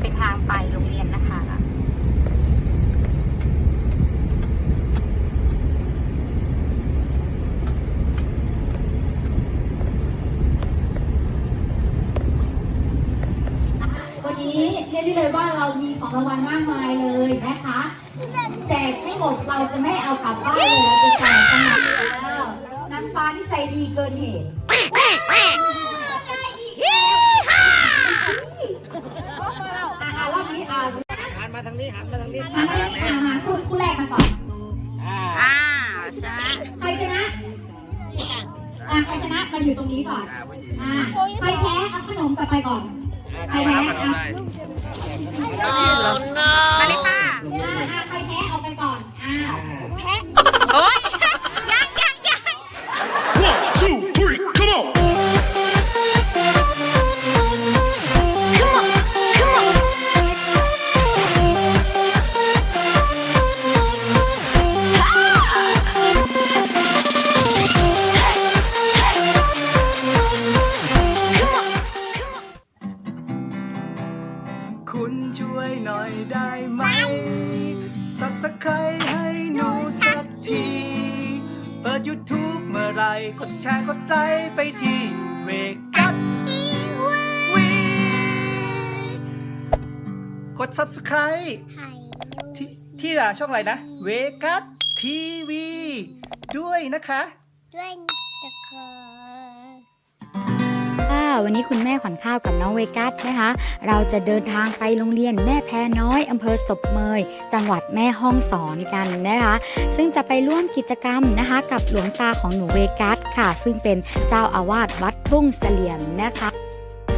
เป็นทางไปโรงเรียนนะคะวันนี้เรียกได้เลยว่าเรามีของรางวัลมากมายเลยนะคะแจกไม่หมดเราจะไม่เอากลับบ้านเลยเราจะแจกกันหมดแล้วนางฟ้าที่ใจดีเกินเหตุ หันมาทางนี้หันมาทางนี้มาให้อะมาคู่คู่แรกมาก่อนอ่าชนะใครชนะอะใครชนะมาอยู่ตรงนี้ก่อนอ่าใครแพ้เอาขนมกลับไปก่อนอ่าทำมาท ด Subscribe ที่ที่ล่ะช่องอะไรนะเวกัสทีวีด้วยนะคะ ด้วยนะคะค่ะวันนี้คุณแม่ขวัญข้าวกับน้องเวกัสนะคะ เราจะเดินทางไปโรงเรียนแม่แพน้อยอำเภอศพเมย จังหวัดแม่ฮ่องสอนกันนะคะ ซึ่งจะไปร่วมกิจกรรมนะคะ กับหลวงตาของหนูเวกัสค่ะ ซึ่งเป็นเจ้าอาวาสวัดทุ่งเสลี่ยมนะคะ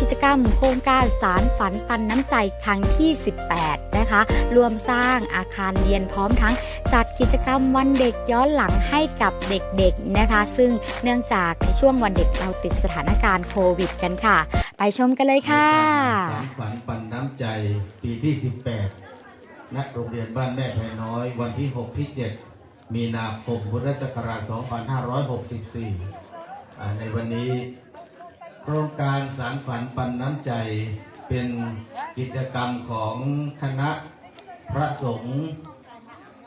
กิจกรรมโครงการสารฝันปันน้ำใจครั้งที่ 18 นะคะรวมสร้างอาคารเรียนพร้อมทั้งจัดกิจกรรมวันเด็กย้อนหลังให้กับเด็กๆนะคะ ซึ่งเนื่องจากในช่วงวันเด็กเราติดสถานการณ์โควิดกันค่ะ ไปชมกันเลยค่ะ สารฝันปันน้ำใจปีที่ 18 ณ โรงเรียนบ้านแม่แพน้อยวันที่ 6 ที่ 7 มีนาคมพุทธศักราช 2564 ในวันนี้ ครงการสารฝันปันน้ำใจเป็นกิจกรรมของคณะพระสงฆ์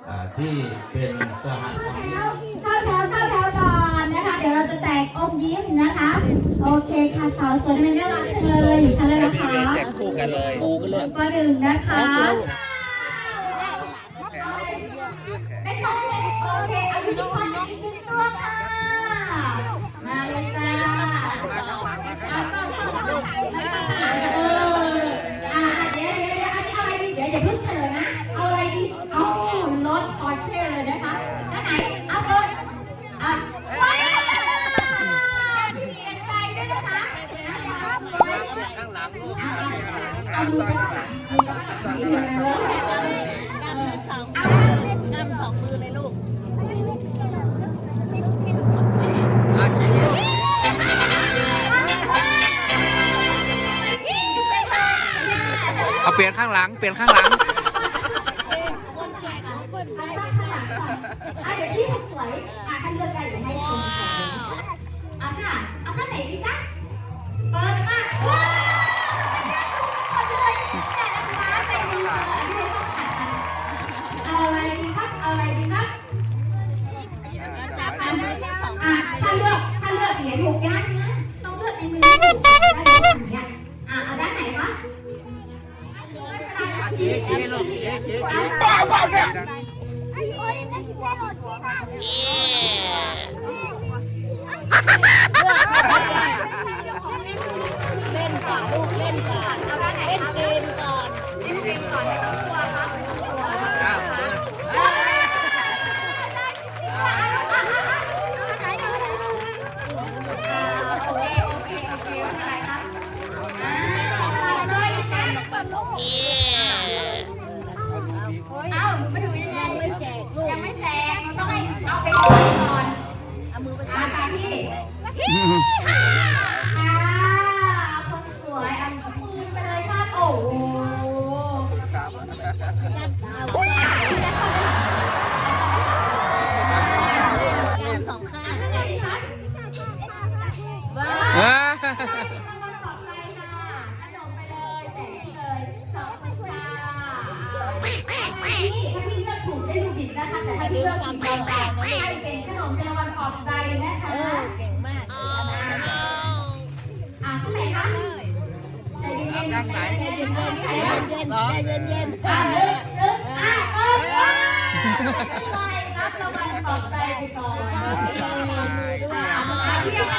อ่าที่เป็นสหธรรมิกเข้าแถวเข้าแถวก่อนนะคะ เดี๋ยวเราจะแจกอมยิ้มนะคะ โอเคค่ะสาวสวยเป็นน่ารักจังเลยอยู่ชั้นเลยนะคะแจกคู่กันเลยคู่กันเลยปหนึ่งนะคะเป็นของโอเคเอายูนิคอร์นอีกหนึ่งตัว เปลี่ยนข้างหลัง เปลี่ยนข้างหลังอะเดี๋ยวพี่สวยอะให้เลือกได้เดี๋ยวให้คนสวยเอาค่ะเอาข้างไหนดีจ๊ะเปิดเลยค่ะว้าวอาเลยแต่นะไม่ต้องขัดกันเอาอะไรดีครับเอาอะไรดีครับอะถ้าเลือกถ้าเลือกเหรียญหกด้านนะต้องเลือกในมือ เางวัลปอบใจค่ะขนมไปเลยแจกที่เลยขอบคุณค่ะนี่ถ้าพี่เลือกถูกได้ดูบิดนะคะ แต่ถ้าพี่เลือกผิดเราแจกให้เป็นขนมเป็นรางวัลปอบใจนะคะ เก่งมากอ่าที่ไหนคะใจเย็นๆใจเย็นๆใจเย็นๆใจเย็นๆใจเย็นๆอ่าเลิกเลิกอ่าเลิกอ่าไม่ไหวรับรางวัลปลอบใจไปก่อนเที่ยวไป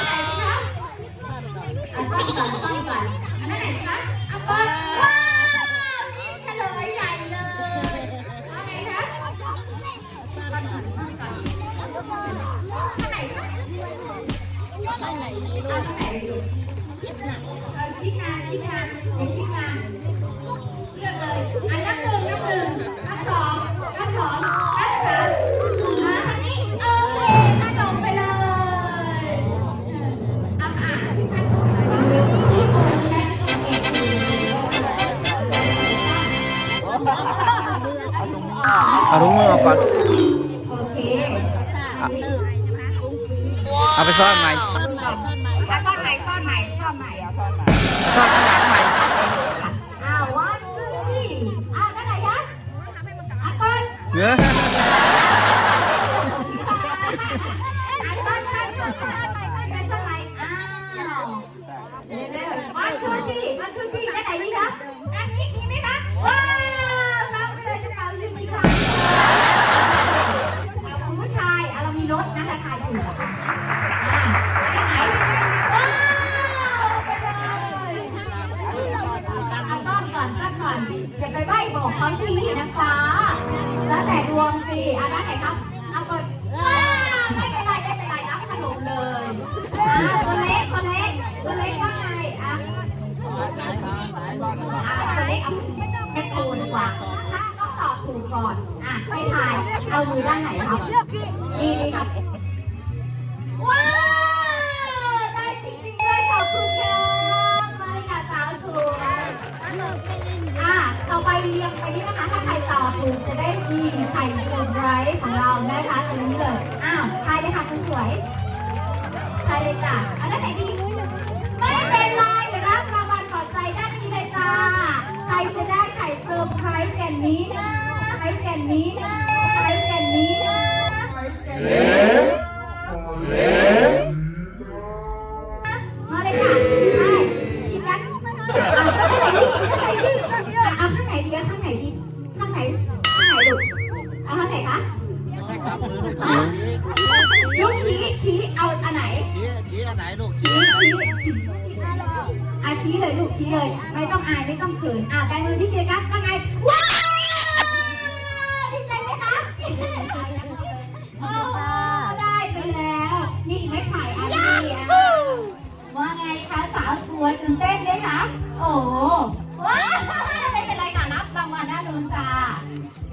เอาเร็วพี่คนแรกต้องเองเอาถุงมือออกก่อน โอเค เอาไปซ่อนไหม ชีวั ลูกชี้ชี้อาชี้เลยลูกชี้เลย ไม่ต้องอายไม่ต้องเขินอ่าแบมือพี่เจกัสว่าไงว้าวดีใจไหมคะโอ้ได้ไปแล้วมีอีกไหมถ่ายอันนี้อะว่าไงคะสาวสวยตื่นเต้นไหมคะโอ้ว้าไม่เป็นไรค่ะรับรางวัลด้านนู้นจ้า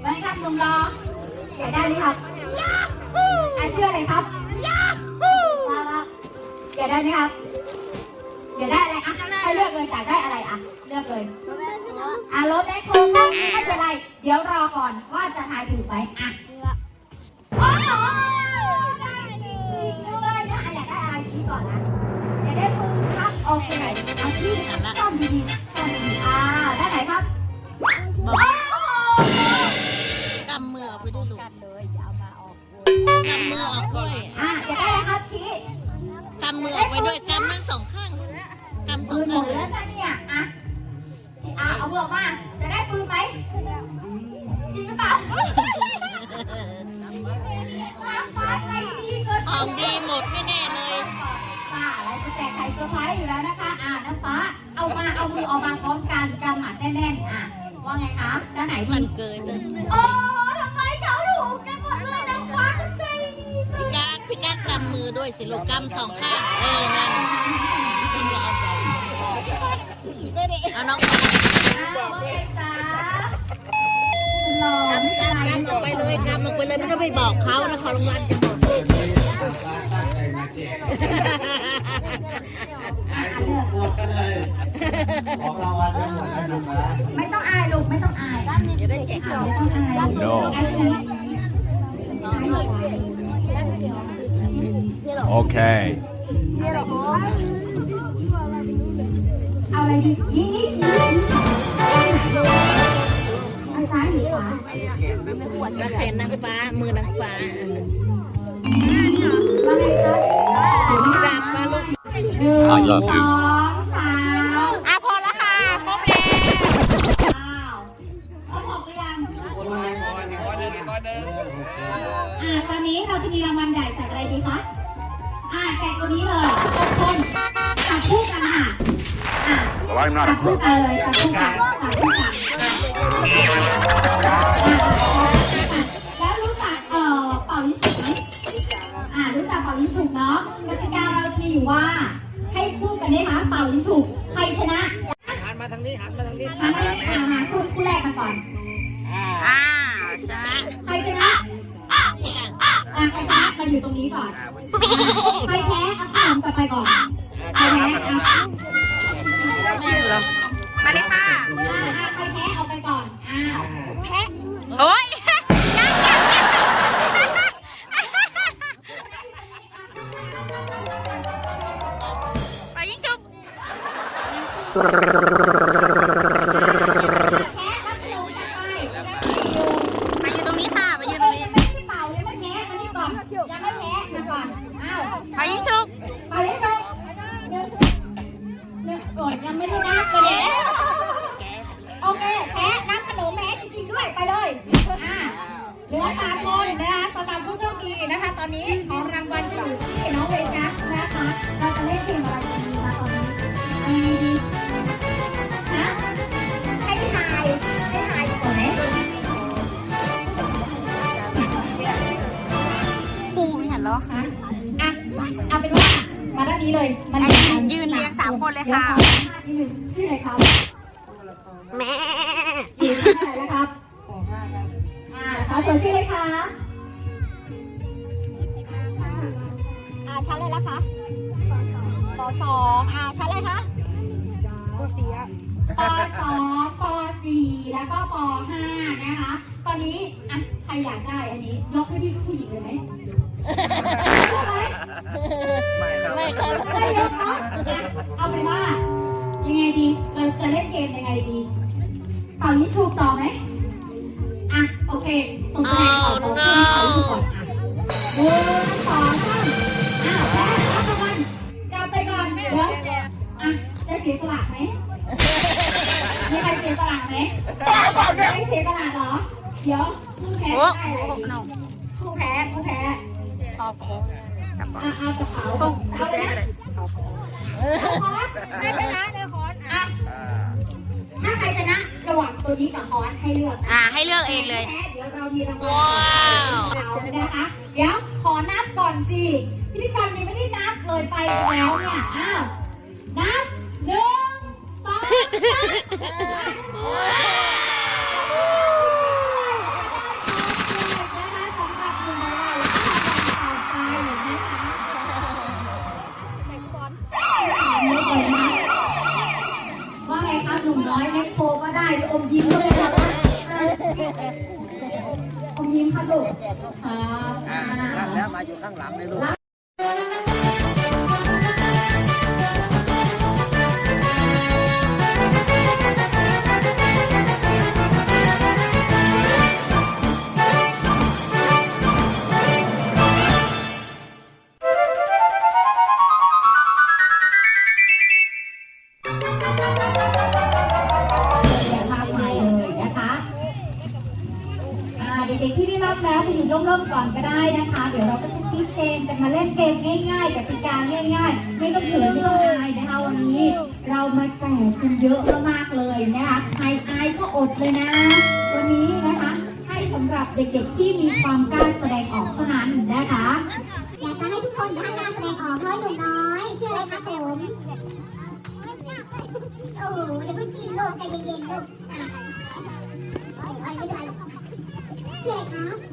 ไว้ครับลุงรอเดี๋ยวได้ไหมครับอะเชื่อเลยครับ ดี๋ยวได้ไหมครับ เดี๋ยวได้อะไรอะให้เลือกเลยอยากได้อะไรอะ เลือกเลย อะรถแม่โคงไม่เป็นไร เดี๋ยวรอก่อนว่าจะทายถูกไหมอะโอ้โหได้จริงๆด้วยนะอะอยากได้อะไรชี้ก่อนนะอยากได้ปืนครับโอเคเอาชี้ซ่อมดีๆซ่อมดีๆอ่าได้ไหนครับโอ้โห กำมือออกไปด้วยลูกกำมือออกด้วยอะอยา กำมือออกไปด้วยกำทั้งสองข้างกำสอปืงนหมข้างดเลแล้ยวนะเนี่ยอะอะเอามือออกมา จะได้ปืนไหมจริงหรือเปล่าของดีหมดแน่ๆเลยป้าอะไรจะแจกไข่เซอร์ไพรส์อยู่แล้วนะคะ อ่าน้ำฟ้า เอามา เอามือออกมาพร้อมกันกำหมัดแน่นๆอะว่าไงคะ ด้านไหนมัดีนเกินเลยโอ้ พี่การดกำมือด้วยสิลูกกำสองข้าง เออนั่นเอาน้องอ่าว่าไงจ๊ะหลอมใจกำออกไปเลยกำออกไปเลยไม่ต้องไปบอกเขานะขอรางวัลจะหมดของรางวัลทั้งหมดแล้วนะคะไม่ต้องอายลูกไม่ต้องอายด้านนี้จะได้แจกไม่ต้องอาย No ไอชี้ Okay. เอาอะไรดีนี่นี่ชี้ไอซ้ายหรือขวานักเพนนางฟ้า มือนางฟ้าว่าไงคะเดี๋ยวนี้จัค่ะบมาลูกหนึ่งสองสามอะพอแล้วค่ะครบแล้วอ้าวเขาบอกหรือยังคนละก้อนอีกก้อนหนึ่งอีกก้อนหนึ่งอ่าตอนนี้เราจะมีรางวัลใหญ่จากอะไรดีคะ อ่าแจกตัวนี้เลยทุกคนจับคู่กันค่ะอะจับคู่กันเลยจับคู่กันจับคู่กันอะแล้วรู้จักเอ่อเป่ายิงฉุกไหมอ่ารู้จักเป่ายิงฉุกเนาะกติกาเราจะมีอยู่ว่า ให้คู่กันได้ไหมเป่ายิงฉุกใครชนะหันมาทางนี้หันมาทางนี้หันมาเลยอ่ามาคู่คู่แรกมาก่อน อ่า ใช่ ใครชนะ อยู่ตรงนี้ก่อน ใครแพ้เอาขนมกลับไปก่อน ใครแพ้เอาอ่ามาเลยค่ะ ใครแพ้เอาไปก่อน อ้าวแพะโอ้ยยังยังยังไปยิงชุบ เอาเป็นว่ามาด้านนี้เลยมาอะเรียงกันยืนเรียงสามคนเลยดี๋วค่ะขอสัมภาษณ์นิดนึงชื่ออะไรครับแม่ชื่ออะไรแล้วครับอ่าสาวสวยชื่ออะไรคะอ่าชั้นอะไรละคะปสองอ่าชั้นอะไรคะปสี่ปสองปสี่แล้วก็ปห้านะคะ ตอนนี้อะใครอยากได้อันนี้ยกให้พี่ผู้หญิงเลยไหมยกไหมไม่ งดีเราจะเล่นเกมยังไงดีเป่ายิงชูต่อไหมอะโอเคตรงตัวเองก่อนตรงตัวเองเป่ายิงชูก่อนอะหนึ่งสองสามอ้าวแพ้รับรางวัลกลับไปก่อนเดี๋ยวอะจะเสียสละไหมมีใครเสียสละไหมไม่เสียสละเหรอ เดี๋ยวผู้แพ้โอ้ได้อะไรโหดี no ผู้แพ้ผู้แพ้ตอบของกลับก่อนอะเอากระเป๋าตรงเอาเจ๊เลยนะเลยเอาคอร์สไม่ชนะในคอร์ส อะอ่าถ้าใครชนะระหว่างตัวนี้กับคอร์สให้เลือกนะอ่าให้เลือกเองเลย แพ้เดี๋ยวเรามีรางวัลว้าวเอานะคะ เดี๋ยวขอนับก่อนสิพิธีกรยังไม่ได้นับเลยไปแล้วเนี่ย อ้าว นับหนึ่งสองสาม อ่าแล้วมาอยู่ข้างหลังเลยลูกากจะให้ทุกคนกล้าแสดงออกน้อยหนุ่มน้อยชื่ออะไรคะผมโอ้โหอย่าเพิ่งกินลูกใจเย็นๆลูกอะเอาเอาไม่เป็นไรชื่ออะไรคะอ่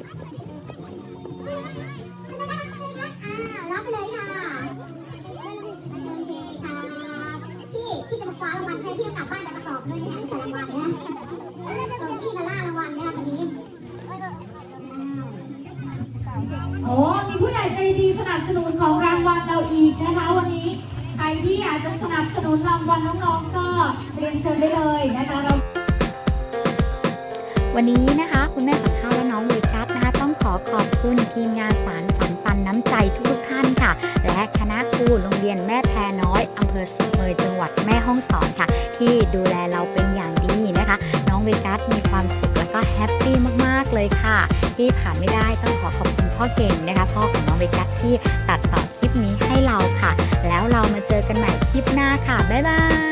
นับสนุนรางวัลน้องๆก็เรียนเชิญได้เลยนะคะเราวันนี้นะคะคุณแม่ขวัญข้าวและน้องเวกัสนะคะ ต้องขอขอบคุณทีมงานสารฝันปันน้ำใจทุกท่านค่ะ และคณะครูโรงเรียนแม่แพรน้อยอำเภอสุเมยจังหวัดแม่ฮ่องสอนค่ะ ที่ดูแลเราเป็นอย่างดีนะคะ น้องเวกัสมีความสุขแล้วก็แฮปปี้มากๆเลยค่ะ ที่ผ่านไม่ได้ต้องขอขอบคุณพ่อเก่งนะคะ พ่อของน้องเวกัสที่ตัดต่อ กันใหม่คลิปหน้าค่ะ บ๊ายบาย